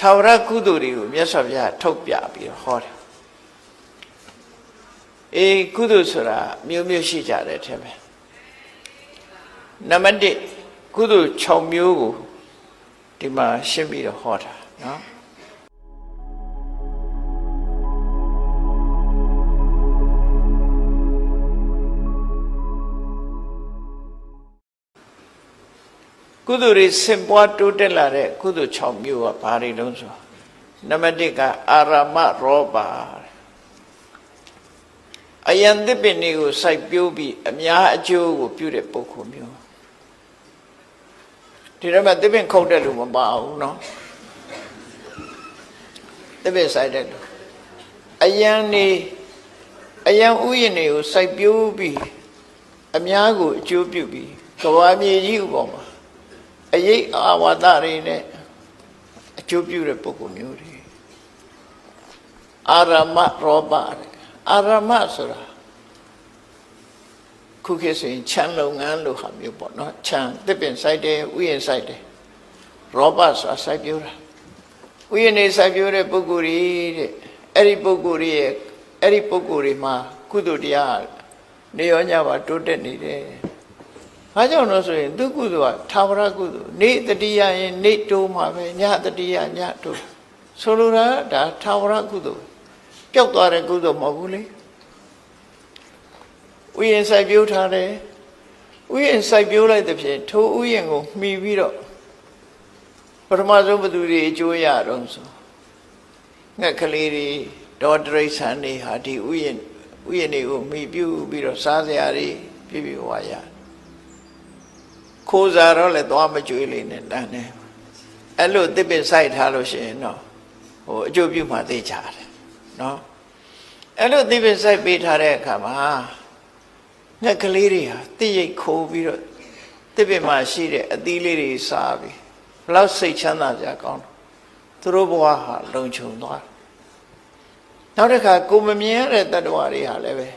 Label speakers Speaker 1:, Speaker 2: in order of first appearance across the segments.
Speaker 1: ထာဝရကုသိုလ်တွေကိုမြတ်စွာဘုရားထုတ်ပြပြီးတော့ဟောတယ်အေးကုသိုလ်ဆိုတာမျိုးမျိုးရှိကြတယ်တဲ့ပဲနံပါတ်1ကုသိုလ်6မျိုးကိုဒီမှာရှင်းပြီးတော့ဟောတာနော် ကုသိုလ်တွေစင်ပွားတိုးတက်လာတဲ့ကုသိုလ်6မျိုးကဘာတွေလုံးဆိုနံပါတ်1ကအာရမရောပါအယံသစ်ပင်တွေကိုစိုက်ပျိုးပြီးအများအကျိုးကိုပြုတဲ့ပုဂ္ဂိုလ်မျိုးဒီတော့မှသစ်ပင်ခုတ်တဲ့လူမပါဘူးเนาะသစ်ပင်စိုက်တဲ့လူအယံနေအယံဥယျာဉ်တွေကိုစိုက်ပျိုးပြီးအများကိုအကျိုးပြုပြီးကဘာမြေကြီးဥပေါ်မှာ အရေးအာဝါဒတွေနဲ့အကျိုးပြုတဲ့ပုဂ္ဂိုလ်မျိုးတွေအာရမရောဘတဲ့အာရမဆိုတာခုခေတ်ဆိုရင်ခြံလုပ်ငန်းလို့ဟာမျိုးပေါ့နော်ခြံတစ်ပင်စိုက်တယ်ဥယျာဉ်စိုက်တယ်ရောဘဆိုတာစိုက်ပျိုးတာဥယျာဉ်နေစိုက်ပျိုးတဲ့ပုဂ္ဂိုလ်တွေတဲ့အဲ့ဒီပုဂ္ဂိုလ်တွေရဲ့အဲ့ဒီပုဂ္ဂိုလ်တွေမှာကုသိုလ်တရားနေရောညပါတိုးတက်နေတယ်။ ဘာကြောင့်လို့ဆိုရင်သူကုသိုလ်ကသာဝရကုသိုလ်နေတတိယရင်နေတိုးမှာပဲညတတိယညတိုးဆိုလိုတာကဒါသာဝရကုသိုလ်ပျောက်သွားတဲ့ကုသိုလ်မဟုတ်ဘူးလေ။ဥယျာဉ်စိုက်ပျိုးထားတယ်။ဥယျာဉ်စိုက်ပျိုးလိုက်တဲ့ဖြင့်ထိုဥယျာဉ်ကိုမှီပြီးတော့ပထမဆုံးဘသူတွေအကျိုးရတော့ဆိုငှက်ကလေးတွေဒေါ်တရိษံတွေဟာဒီဥယျာဉ်ဥယျာဉ်တွေကိုမှီပြုပြီးတော့စားစရာတွေပြည့်ပြည့်ဝဝရတယ် ခိုးစားတော့လည်းသွားမကြွေးလိမ့်နဲ့တန်းတယ်အဲ့လိုတစ်ပစ်ဆိုင်ထားလို့ရှိရင်တော့ဟိုအကျိုးပြုမှသိကြတယ်နော်အဲ့လိုတစ်ပစ်ဆိုင်ပေးထားတဲ့အခါမှာငှက်ကလေးတွေဟာတိရိတ်ခိုးပြီးတော့တစ်ပစ်မှာရှိတဲ့အသီးလေးတွေစားပြီးဘလောက်စိတ်ချမ်းသာကြကောင်းတော့သူတို့ဘဝဟာလုံခြုံသွားနောက်တစ်ခါကိုမမြင်ရတဲ့တ attva တွေဟာလည်းပဲ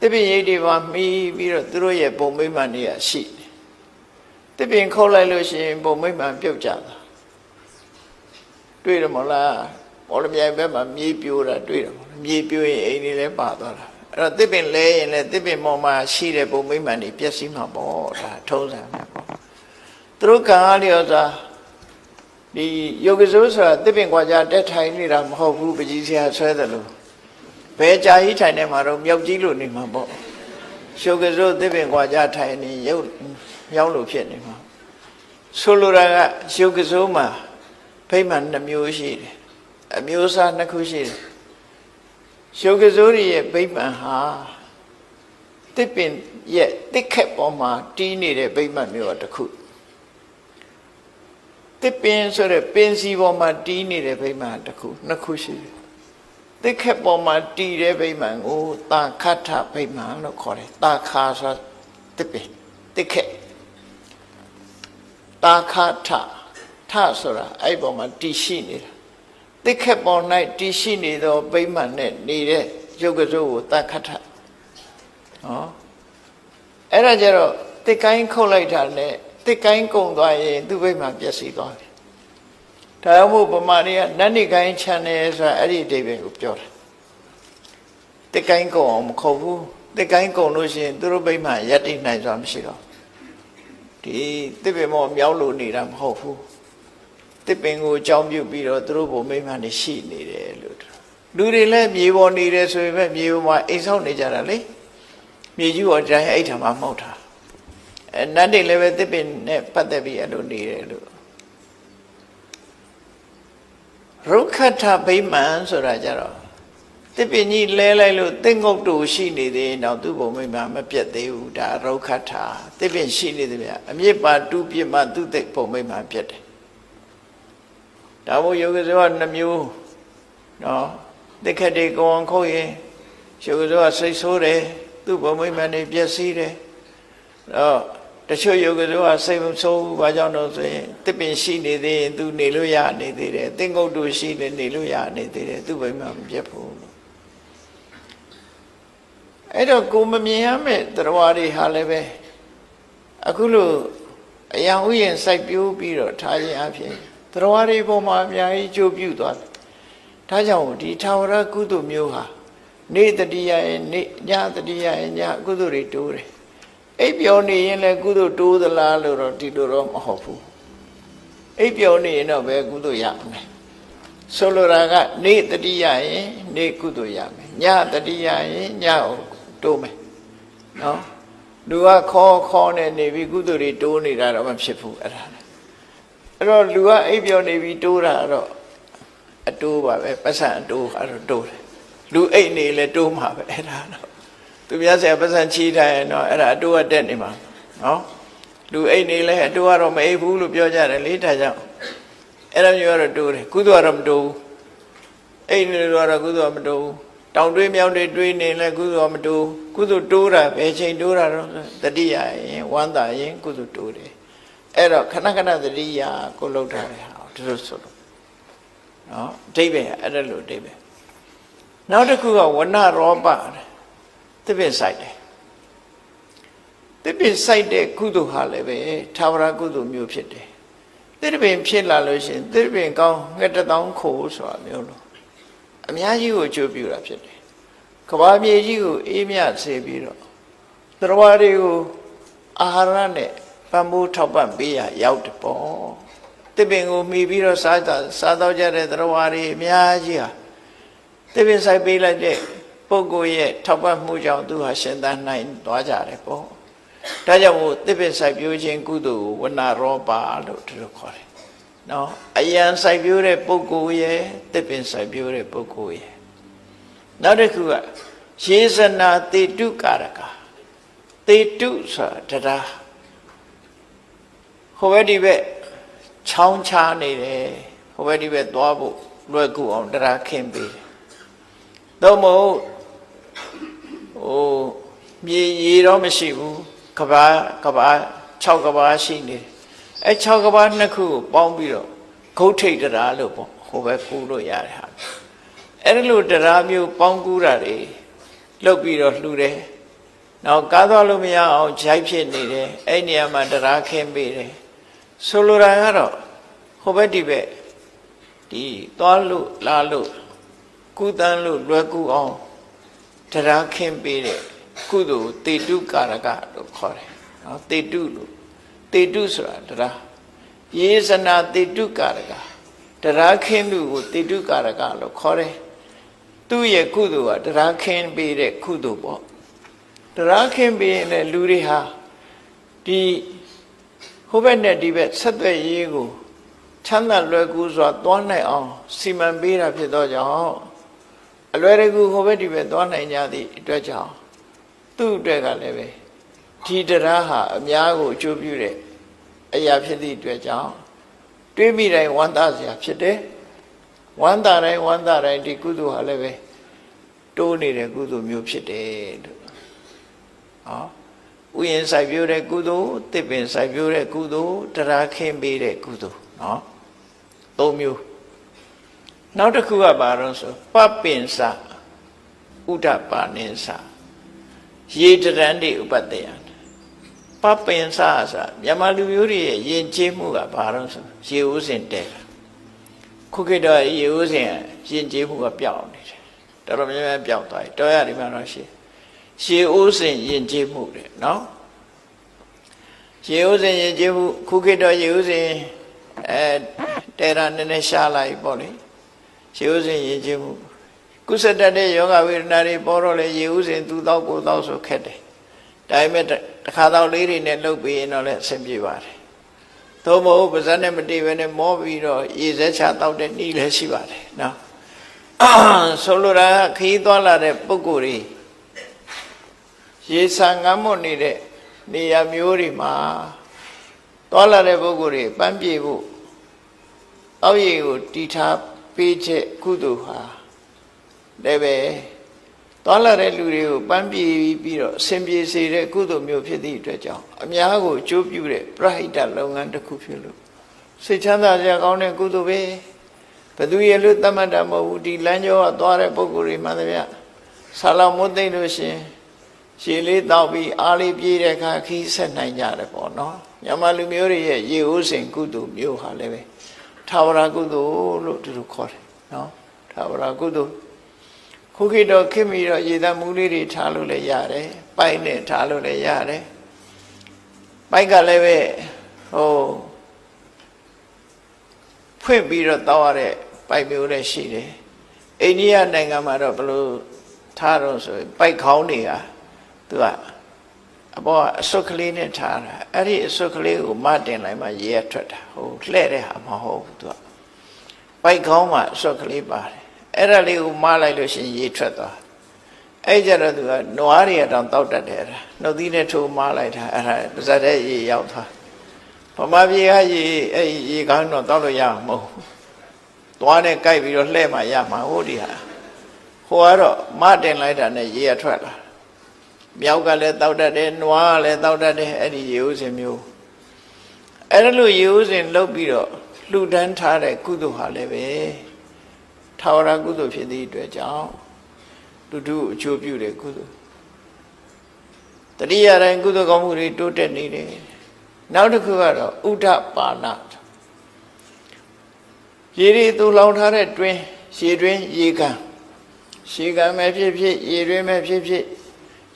Speaker 1: တစ်ပစ်ရိတ်တွေမှာမှီပြီးတော့သူတို့ရဲ့ပုံမိမ့်မှန်တွေကရှိတယ် တစ်ပင်ခုတ်လိုက်လို့ရှိရင်ပုံမိတ်မှန်ပြုတ်ကြတာတွေ့တယ်မလားဘောလမြိုင်ဘက်မှာမြေပြိုးတာတွေ့တယ်မလားမြေပြိုးရင်အိမ်တွေလည်းပါသွားတာအဲ့တော့တစ်ပင်လဲရင်လည်းတစ်ပင်ပေါ်မှာရှိတဲ့ပုံမိတ်မှန်တွေပျက်စီးမှာပေါ့ဒါထုံးစံပဲပေါ့သူတို့ကံအားလျော်စွာဒီယောဂဇိုးဆိုတာတစ်ပင်ကွာကြတက်ထိုင်နေတာမဟုတ်ဘူးပကြီးဆရာဆွဲတယ်လို့ဘယ်ကြာကြီးထိုင်နေမှာတော့မြောက်ကြီးလို့နေမှာပေါ့ ရှုပ်ကစိုးတစ်ပင်ကွာကြထိုင်နေရုပ်မြောင်းလို့ဖြစ်နေမှာဆိုလိုတာကရှုပ်ကစိုးမှာဖိမှန်နှမျိုးရှိတယ်အမျိုးအစားနှစ်ခုရှိတယ်ရှုပ်ကစိုးရဲ့ဗိမှန်ဟာတစ်ပင်ရဲ့တစ်ခက်ပေါ်မှာတီးနေတဲ့ဗိမှန်မျိုးကတစ်ခုတစ်ပင်ဆိုတဲ့ပင်စီပေါ်မှာတီးနေတဲ့ဗိမှန်တစ်ခုနှစ်ခုရှိတယ် တစ်ခက်ပေါ်မှာတီးတဲ့ဗိမှန်ကိုတာခတ်ထဗိမှန်လို့ခေါ်တယ်တာခါဆိုတစ်ပင်တစ်ခက်တာခထထဆိုတာအဲ့ပေါ်မှာတည်ရှိနေတာတိခက်ပေါ်၌တည်ရှိနေသောဗိမာန်နဲ့နေတဲ့ရုပ်ကစိုးကိုတာခထဟောအဲ့ဒါကြတော့တစ်ကိုင်းခုတ်လိုက်တာနဲ့တစ်ကိုင်းကုံသွားရင်သူ့ဗိမာန်ပျက်စီးသွားတယ် ဒါကြောင့်မို့ဗမာတွေကနတ်နိကိုင်းချန်တယ်ဆိုတာအဲ့ဒီအဓိပ္ပာယ်ကိုပြောတာတစ်ကိုင်းကုံအောင်မခုတ်ဘူးတစ်ကိုင်းကုံလို့ရှိရင်သူတို့ဗိမာန်ရပ်တည်နိုင်စွာမရှိတော့ဒီတစ်ပင်မောမြောက်လို့နေတာမဟုတ်ဘူးတစ်ပင်ကိုအကြောင်းပြုပြီးတော့သူတို့ဘုံမိမ့်မှနေရှိနေတယ်လို့လူတွေလည်းမြေပေါ်နေတယ်ဆိုရင်ပဲမြေပေါ်မှာအိမ်ဆောက်နေကြတာလေမြေကြီးပေါ်တိုင်းအိတ်ထမှာမဟုတ်တာအဲနတ်တွေလည်းပဲတစ်ပင်နဲ့ပတ်သက်ပြီးအဲ့လိုနေတယ်လို့ ရုက္ခထဗိမာန်ဆိုတာကြတော့တစ်ပင်ကြီးလဲလိုက်လို့တင့်ငုတ်တူရှိနေသေးရင်တော့သူ့ဘုံမိမ့်မှမပြတ်သေးဘူးဒါရုက္ခထတစ်ပင်ရှိနေသေးဗျာအမြစ်ပါတူးပြစ်မှသူ့သိဘုံမိမ့်မှပြတ်တယ်ဒါမို့ယောဂဇောကနှမျိုးနော်တစ်ခက်တွေကောင်းခုတ်ရင်ယောဂဇောကစိတ်ဆိုးတယ်သူ့ဘုံမိမ့်မှနေပြည့်စည်တယ်တော့ တချို့ယောဂဇောကစိတ်မဆိုးဘူးဘာကြောင့်လို့ဆိုရင်တစ်ပင်ရှိနေသေးရင်သူနေလို့ရနေသေးတယ်တင့်ငုတ်တူရှိနေနေလို့ရနေသေးတယ်သူ့ဘုံမိမ့်မှမပြတ်ဘူးလို့အဲ့တော့ကိုမမြင်ရမဲ့တရားတွေဟာလည်းပဲအခုလို့အယံဥယျာဉ်စိုက်ပျိုးပြီးတော့ထားခြင်းအဖြစ်တော်ရီပေါ်မှာအများကြီးကြိုးပြုသွားတယ်ဒါကြောင့်ဒီထာဝရကုသိုလ်မျိုးဟာနေတတိယရဲ့နေညတတိယရဲ့ညကုသိုလ်တွေတိုးတယ် အိပ်ပျော်နေရင်လည်းကုသိုလ်တိုးသလားလို့တော့ဒီလိုတော့မဟုတ်ဘူးအိပ်ပျော်နေရင်တော့ပဲကုသိုလ်ရမယ်ဆိုလိုတာကနေတတိယရင်နေကုသိုလ်ရမယ်ညတတိယရင်ညကိုတိုးမယ်နော်လူကခေါ်ခေါ်နေနေပြီကုသိုလ်တွေတိုးနေတာတော့မဖြစ်ဘူးအဲ့ဒါအဲ့တော့လူကအိပ်ပျော်နေပြီတိုးတာတော့အတိုးပါပဲပတ်စံအတိုးကတော့တိုးတယ်လူအိတ်နေလဲတိုးမှာပဲအဲ့ဒါတော့ သူများဆရာပတ်စံချီးထားရင်တော့အဲ့ဒါအတိုးကတက်နေမှာနော်လူအိတ်နေလဲအတိုးကတော့မအိပ်ဘူးလို့ပြောကြတယ်လေဒါကြောင့်အဲ့ဒါမျိုးကတော့တိုးတယ်ကုသိုလ်ကတော့မတိုးဘူးအိတ်နေလို့ကတော့ကုသိုလ်ကမတိုးဘူးတောင်တွေးမြောက်တွေတွေးနေလဲကုသိုလ်ကမတိုးကုသိုလ်တိုးတာဘယ်ချိန်တိုးတာတော့တတိယရင်ဝမ်းသာရင်ကုသိုလ်တိုးတယ်အဲ့တော့ခဏခဏတတိယကိုလှုပ်ထားတယ်ဟာဒီလိုဆိုလို့နော်အဓိပ္ပာယ်အဲ့ဒါလိုအဓိပ္ပာယ်နောက်တစ်ခုကဝဏရောပ သစ်ပင်ဆိုင်တယ်သစ်ပင်ဆိုင်တဲ့ကုသိုလ်ဟာလည်းပဲသာဝရကုသိုလ်မျိုးဖြစ်တယ်သစ်ပင်ဖြစ်လာလို့ရှိရင်သစ်ပင်ကောင်းငှက်တစ်တောင်းခိုးဆိုတာမျိုးလို့အများကြီးကိုအကျိုးပြုတာဖြစ်တယ်ကဘာမြေကြီးကိုအေးမြစေပြီးတော့သရဝါတွေကိုအာဟာရနဲ့ပံမိုးထောက်ပံ့ပေးရရောက်တယ်ပေါ့သစ်ပင်ကိုမှီပြီးတော့စားတာစားတော့ကြတဲ့သရဝါတွေအများကြီးဟာသစ်ပင်ဆိုင်ပေးလိုက်တဲ့ ပုဂ္ဂိုလ်ရဲ့ထောက်ပံ့မှုကြောင့်သူဟာရှင်သန်နိုင်သွားကြတယ်ပေါ့ဒါကြောင့်မို့သစ်ပင်ဆိုင်ပြိုးခြင်းကုသိုလ်ကိုဝဏရောပါလို့ဒီလိုခေါ်တယ်နော်အယံဆိုင်ပြိုးတဲ့ပုဂ္ဂိုလ်ရဲ့သစ်ပင်ဆိုင်ပြိုးတဲ့ပုဂ္ဂိုလ်ရဲ့နောက်တစ်ခုကယေဇနာတေတုကာရကတေတုဆိုတာတရားဟိုဘက်ဒီဘက်ချောင်းချားနေတယ်ဟိုဘက်ဒီဘက်သွားဖို့လွယ်ကူအောင်တရားခင်းပေးတယ်သို့မဟုတ် ဟိုမြေရေတော့မရှိဘူးကဘာကဘာ6ကဘာရှိနေတယ်အဲ6ကဘာနှစ်ခုကိုပေါင်းပြီးတော့ဂုတ်ထိတ်တရားလို့ပေါ့ဟိုဘက်ကူလို့ရတယ်ဟာအဲ့ဒီလိုတရားမျိုးပေါင်းကူတာတွေလုပ်ပြီးတော့လှူတယ်နောက်ကားသွားလို့မရအောင်ဂျိုက်ဖြစ်နေတယ်အဲ့နေရာမှာတရားခင်းပေးတယ်ဆိုလိုတာကတော့ဟိုဘက်ဒီဘက်ဒီသွားလို့လာလို့ကုသန်းလို့လွယ်ကူအောင် တရားခင်းပေးတဲ့ကုသိုလ်တေတုကာရကလို့ခေါ်တယ်နော်တေတုလို့တေတုဆိုတာတရားယေဇနာတေတုကာရကတရားခင်းသူကိုတေတုကာရကလို့ခေါ်တယ်သူ့ရဲ့ကုသိုလ်ကတရားခင်းပေးတဲ့ကုသိုလ်ပေါ့တရားခင်းပေးရင်လည်းလူတွေဟာဒီဟိုဘက်နဲ့ဒီဘက်ဆက်သွယ်ရေးကိုချမ်းသာလွယ်ကူစွာသွားနိုင်အောင်စီမံပေးတာဖြစ်သောကြောင့် အလွယ်တကူဟိုဘက်ဒီဘက်သွားနိုင်ကြသည့်အတွက်ကြောင့်သူ့အတွက်ကလည်းပဲဒီတရားဟာအများကိုအကျိုးပြုတဲ့အရာဖြစ်သည့်အတွက်ကြောင့်တွေးမိတိုင်းဝမ်းသာစရာဖြစ်တယ်ဝမ်းသာတိုင်းဝမ်းသာတိုင်းဒီကုသိုလ်ဟာလည်းပဲတိုးနေတဲ့ကုသိုလ်မျိုးဖြစ်တယ်လို့ဟောဥယျာဉ်စိုက်ပျိုးတဲ့ကုသိုလ်တစ်ပင်စိုက်ပျိုးတဲ့ကုသိုလ်တရားခင်းပေးတဲ့ကုသိုလ်နော်သုံးမျိုး နောက်တစ်ခုကဘာလို့ဆိုပပင်စဥဒ္ဒပါနိစရေတရန်တိဥပတ္တယပပင်စဆိုမြန်မာလူမျိုးတွေရဲ့ယဉ်ကျေးမှုကဘာလို့ဆိုရေဦးစင်တဲခုခေတ်တော့ရေဦးစင်ယဉ်ကျေးမှုကပျောက်နေတယ်တော်တော်များများပျောက်သွားပြီတော်ရဒီမှာတော့ရှိရေဦးစင်ယဉ်ကျေးမှုတဲ့နော်ရေဦးစင်ယဉ်ကျေးမှုခုခေတ်တော့ရေဦးစင်အဲတဲရာနည်းနည်းရှားလိုက်ပေါ့လေ ရေဦးစင်ယဉ်ကျေးမှုကုသတတ်တဲ့ယောဂဝေဒနာတွေပေါ်တော့လေရေဦးစင်သူတော့ကိုတော့ဆိုခက်တယ်ဒါပေမဲ့တစ်ခါတော့လေးတွေနဲ့လှုပ်ပြီးရင်တော့လည်းအဆင်ပြေပါတယ်သို့မဟုတ်ပါဇက်နဲ့မတည်ဘဲနဲ့မောပြီးတော့ရေစက်ချတောက်တဲ့နှီးလည်းရှိပါတယ်နော်ဆိုလိုတာခီးသွားလာတဲ့ပုံကိုယ်တွေရေဆံငမ်းမွတ်နေတဲ့နေရာမျိုးတွေမှာသွားလာတဲ့ပုဂ္ဂိုလ်တွေပန်းပြေဖို့အောက်ရည်ကိုတီထား ပေးချက်ကုသိုလ်ဟာလည်းပဲသွားလာတဲ့လူတွေကိုပန်းပြေပြီးတော့အဆင်ပြေစေတဲ့ကုသိုလ်မျိုးဖြစ်သည့်အတွက်ကြောင့်အများကိုအကျိုးပြုတဲ့ပရဟိတလုပ်ငန်းတစ်ခုဖြစ်လို့စိတ်ချမ်းသာစရာကောင်းတဲ့ကုသိုလ်ပဲဘယ်သူရဲ့လို့တတ်မှတ်တာမဟုတ်ဘူးဒီလမ်းကျောကသွားတဲ့ပုဂ္ဂိုလ်တွေမှန်သမျှဆာလောင်မွတ်သိမ့်လို့ရှင်ရှည်လေးတောက်ပြီးအားလေးပြေးတဲ့အခါခီးဆက်နိုင်ကြတယ်ပေါ့နော်မြန်မာလူမျိုးတွေရဲ့ရေဦးစင်ကုသိုလ်မျိုးဟာလည်းပဲ ထာဝရကုသိုလ်လို့သူတို့ခေါ်တယ်နော်ထာဝရကုသိုလ်ခုခေတ်တော့ခင်ပြီးတော့ရေသမှုလေးတွေထားလို့လည်းရတယ်ပိုက်နဲ့ထားလို့လည်းရတယ်ပိုက်ကလည်းပဲဟိုဖွင့်ပြီးတော့တောက်ရတဲ့ပိုက်မျိုးလည်းရှိတယ်အိန္ဒိယနိုင်ငံမှာတော့ဘယ်လိုထားတော့ဆိုရင်ပိုက်ခေါင်းတွေကသူက အပေါ်ကအစွတ်ကလေးနဲ့ထားတာအဲ့ဒီအစွတ်ကလေးကိုမတင်လိုက်မှရေရထွက်တာဟိုလှဲ့တဲ့ဟာမဟုတ်ဘူးသူကပိုက်ခေါင်းမှာအစွတ်ကလေးပါတယ်အဲ့ဒါလေးကိုမလိုက်လို့ရှိရင်ရေထွက်သွားအဲ့ကြတော့သူကနွားတွေတောင်တောက်တတ်တယ်အဲ့ဒါနှုတ်သီးနဲ့ထိုးမလိုက်တာအဲ့ဒါပါဇက်တဲ့ရေရောက်သွားဗမာပြည်ကရေအဲ့ဒီရေကောင်းတော့တောက်လို့ရမှာမဟုတ်ဘူးသွားနဲ့ကြိုက်ပြီးတော့လှဲ့မှရမှာဟုတ်ဒီဟာဟိုကတော့မတင်လိုက်တာနဲ့ရေရထွက်လာ မြောက်ကလည်းတောက်တတ်တယ်နွားကလည်းတောက်တတ်တယ်အဲ့ဒီရေဥစဉ်မျိုးအဲ့ဒါလို့ရေဥစဉ်လုတ်ပြီးတော့လှူဒန်းထားတဲ့ကုသိုလ်ဟာလည်းပဲထာဝရကုသိုလ်ဖြစ်သည့်အတွက်ကြောင့်တူတူအကျိုးပြုတဲ့ကုသိုလ်တတိယတိုင်းကုသိုလ်ကောင်းမှုတွေတိုးတက်နေတယ်နောက်တစ်ခုကတော့ဥဒ္ဓပါဏရေရီသူလောင်ထားတဲ့တွင်းရေတွင်းရေကန်ရေကန်ပဲဖြစ်ဖြစ်ရေတွင်းပဲဖြစ်ဖြစ်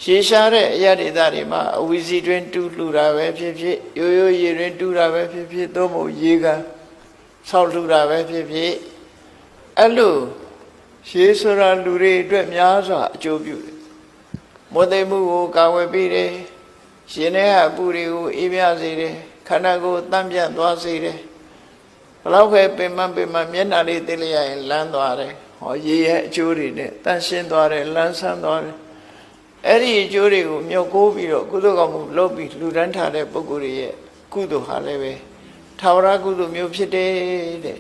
Speaker 1: ရေရှားတဲ့အရာဒေသတွေမှာအဝီစီတွင်းတူးလှူတာပဲဖြစ်ဖြစ်ရိုးရိုးရေတွင်းတူးတာပဲဖြစ်ဖြစ်သို့မဟုတ်ရေကန်ဆောက်လှူတာပဲဖြစ်ဖြစ်အဲ့လိုရေဆိုတာလူတွေအတွက်များစွာအကျိုးပြုတယ်မွတ်သိမ်မှုကိုကာဝယ်ပေးတယ်ရှင်ထဲကအပူတွေကိုအေးမြစေတယ်ခန္ဓာကိုယ်တန့်ပြန့်သွားစေတယ်ဘလောက်ပဲပင်မပင်မမျက်နှာလေးသိလိုက်ရရင်လန်းသွားတယ်ဟောရေရဲ့အကျိုးတွေနဲ့တန့်ရှင်းသွားတယ်လန်းဆန်းသွားတယ် အဲ့ဒီအကျိုးတွေကိုမြုပ်ကိုးပြီးတော့ကုသိုလ်ကောင်းမှုလုပ်ပြီးလူတန်းထားတဲ့ပုဂ္ဂိုလ်တွေရဲ့ကုသိုလ်ဟာလည်းပဲထာဝရကုသိုလ်မျိုးဖြစ်တယ်တဲ့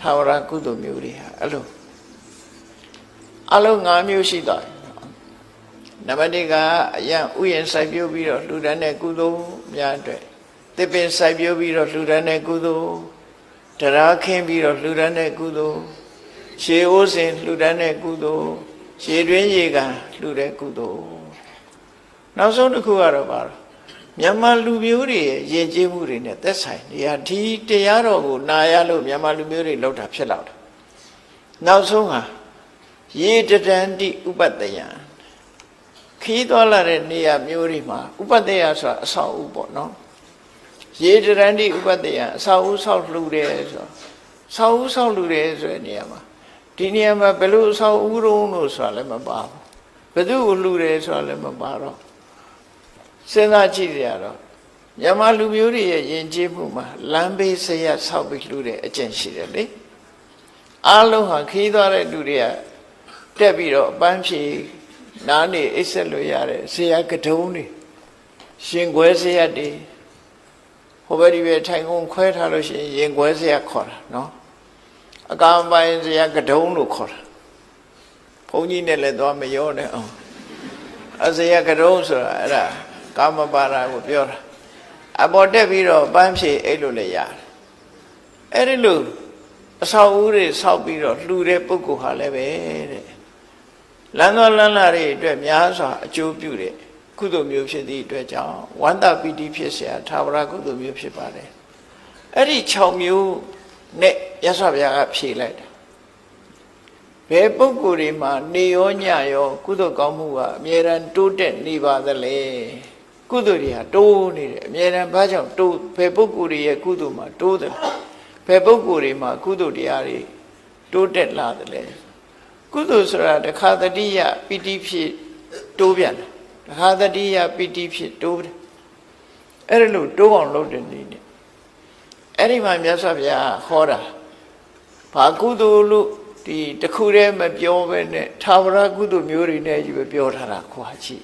Speaker 1: ထာဝရကုသိုလ်မျိုးတွေဟာအဲ့လိုအလုံး၅မျိုးရှိသွားတယ်နံပါတ်1ကအယံဥယျာဉ်စိုက်ပျိုးပြီးတော့လှူဒန်းတဲ့ကုသိုလ်များအတွက်သစ်ပင်စိုက်ပျိုးပြီးတော့လှူဒန်းတဲ့ကုသိုလ်တရားခင်းပြီးတော့လှူဒန်းတဲ့ကုသိုလ်ရှေးအိုးစင်လှူဒန်းတဲ့ကုသိုလ် ရှေးတွင်းရေကန်လှူတဲ့ကုသိုလ်နောက်ဆုံးတစ်ခုကတော့ပါတော့မြန်မာလူမျိုးတွေရဲ့ယဉ်ကျေးမှုတွေနဲ့သက်ဆိုင်နေရာဒီတရားတော်ကိုနာရလို့မြန်မာလူမျိုးတွေလောက်တာဖြစ်လောက်တာနောက်ဆုံးဟာရေတတန်တိဥပတ္တယံခီးသွားလာတဲ့နေရာမျိုးတွေမှာဥပတ္တယဆိုတာအဆောက်အဦပေါ့နော်ရေတရန်တိဥပတ္တယအဆောက်အဦဆောက်လှူတယ်ဆိုတော့ဆောက်အဦဆောက်လှူတယ်ဆိုတဲ့နေရာမှာ ဒီနေရာမှာဘယ်လိုအဆောက်အဦတုံးလို့ဆိုတာလည်းမပါဘူးဘယ်သူ့ကိုလှူတယ်ဆိုတာလည်းမပါတော့စဉ်းစားကြည့်ရတော့မြန်မာလူမျိုးတွေရဲ့ယဉ်ကျေးမှုမှာလမ်းဘေးဆရာဆောက်ပြီးလှူတဲ့အကျင့်ရှိတယ်လေအားလုံးဟာခီးသွားတဲ့လူတွေကတက်ပြီးတော့အပန်းဖြေနားနေအိပ်ဆက်လို့ရတယ်ဆရာကတုံးတွေရှင်ခွဲဆရာတွေဟိုဘက်ဒီဘက်ထိုင်ကုန်ခွဲထားလို့ရှိရင်ရင်ခွဲဆရာခေါ်တာနော် အကံပိုင်းဆရာကတုံးလို့ခေါ်တာဘုန်းကြီးနဲ့လည်းသွားမရောနဲ့အောင်အဆရာကတုံးဆိုတာအဲ့ဒါကာမပါရာကိုပြောတာအပေါ်တက်ပြီးတော့ပန်းဖြေအိတ်လို့လည်းရတယ်အဲ့ဒီလိုအဆောက်အဦတွေဆောက်ပြီးတော့လှူတဲ့ပုဂ္ဂိုလ်ဟာလည်းပဲတဲ့လမ်းတော်လမ်းလာတွေအတွက်များစွာအကျိုးပြုတဲ့ကုသိုလ်မျိုးဖြစ်သည့်အတွက်ကြောင့်ဝန္တာပီတိဖြစ်เสียသာဝရကုသိုလ်မျိုးဖြစ်ပါတယ်အဲ့ဒီ6မျိုးနဲ့ ရသော်ဗျာကဖြေလိုက်တာဘယ်ပုဂ္ဂိုလ်တွေမှာနေရောညရောကုသိုလ်ကောင်းမှုကအမြဲတမ်းတိုးတက်နေပါသလဲကုသိုလ်တွေဟာတိုးနေတယ်အမြဲတမ်းဘာကြောင့်တိုးဘယ်ပုဂ္ဂိုလ်တွေရဲ့ကုသိုလ်မှာတိုးတယ်ဘယ်ပုဂ္ဂိုလ်တွေမှာကုသိုလ်တရားတွေတိုးတက်လာတယ်လဲကုသိုလ်ဆိုတာတခါတတိယပီတိဖြစ်တိုးပြန်တယ်တခါတတိယပီတိဖြစ်တိုးတယ်အဲ့ဒါလို့တိုးအောင်လုပ်တဲ့နေနဲ့အဲ့ဒီမှာမြတ်စွာဘုရားဟောတာ ဘာကုသိုလ်လို့ဒီတခုတည်းမပြောပဲနဲ့သာဝရကုသိုလ်မျိုးတွေနဲ့ကြီးပဲပြောထားတာခွာကြည့်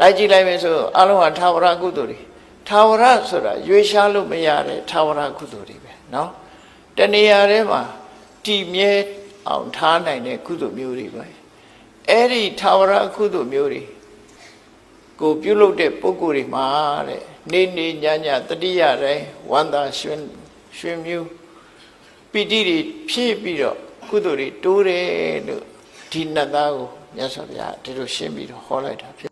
Speaker 1: လိုက်ကြည့်လိုက်မယ်ဆိုအလုံးဟာသာဝရကုသိုလ်တွေသာဝရဆိုတာရွေရှားလို့မရတဲ့သာဝရကုသိုလ်တွေပဲเนาะတဏှာထဲမှာတည်မြဲအောင်ထားနိုင်တဲ့ကုသိုလ်မျိုးတွေပဲအဲ့ဒီသာဝရကုသိုလ်မျိုးတွေကိုပြုလုပ်တဲ့ပုဂ္ဂိုလ်တွေမှာတဲ့နေနေညညတတိယတိုင်းဝန္တာရွှင်ရွှင်မျိုး ပီတိတွေဖြည့်ပြီးတော့ကုသိုလ်တွေတိုးတယ်လို့ဒီနတ်သားကိုမြတ်စွာဘုရားဒီလိုရှင်းပြီးတော့ဟောလိုက်တာဖြစ်